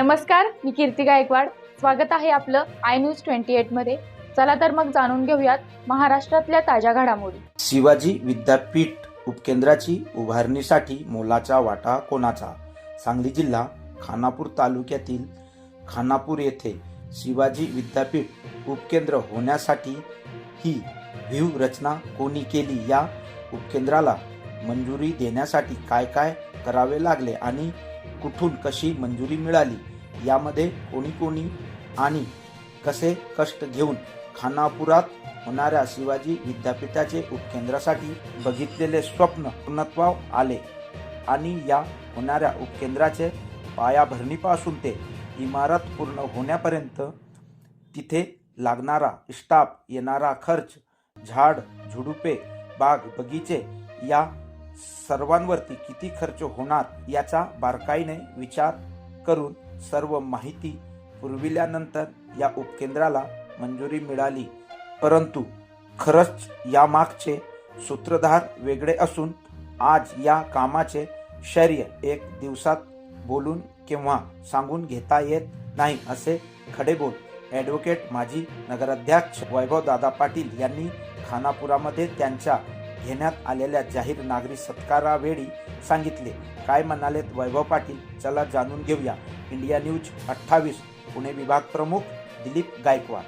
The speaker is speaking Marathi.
नमस्कार मी कीर्ती गायकवाड. स्वागत आहे आपलं आय न्यूज ट्वेंटी एटमध्ये. चला तर मग जाणून घेऊयात महाराष्ट्रातल्या ताज्या घडामोडी. शिवाजी विद्यापीठ उपकेंद्राची उभारणीसाठी मोलाचा वाटा कोणाचा? सांगली जिल्हा खानापूर तालुक्यातील खानापूर येथे शिवाजी विद्यापीठ उपकेंद्र होण्यासाठी ही व्यूहरचना कोणी केली? या उपकेंद्राला मंजुरी देण्यासाठी काय काय करावे लागले? आणि कुठून कशी मंजुरी मिळाली यामध्ये कोणी कोणी आणि कसे कष्ट घेऊन खानापुरात होणाऱ्या शिवाजी विद्यापीठाचे उपकेंद्रासाठी बघितलेले स्वप्न पूर्णत्वाव आले आणि या होणाऱ्या उपकेंद्राचे पायाभरणीपासून ते इमारत पूर्ण होण्यापर्यंत तिथे लागणारा स्टाफ येणारा खर्च झाड झुडुपे बाग बगीचे या सर्वांवरती किती खर्च होणार याचा बारकाईने विचार करून सर्व माहिती पुरविल्यानंतर या उपकेंद्राला मंजुरी मिळाली. परंतु खरंच यामागचे सूत्रधार वेगळे असून आज या कामाचे शर्य एक दिवसात बोलून किंवा सांगून घेता येत नाही असे खडेबोल ॲडव्होकेट माजी नगराध्यक्ष वैभव दादा पाटील यांनी खानापुरामध्ये त्यांच्या घेण्यात आलेल्या जाहीर नागरी सत्कारावेळी सांगितले. काय म्हणालेत वैभव पाटील? चला जाणून घेऊया. इंडिया न्यूज अठ्ठावीस पुणे विभाग प्रमुख दिलीप गायकवाड.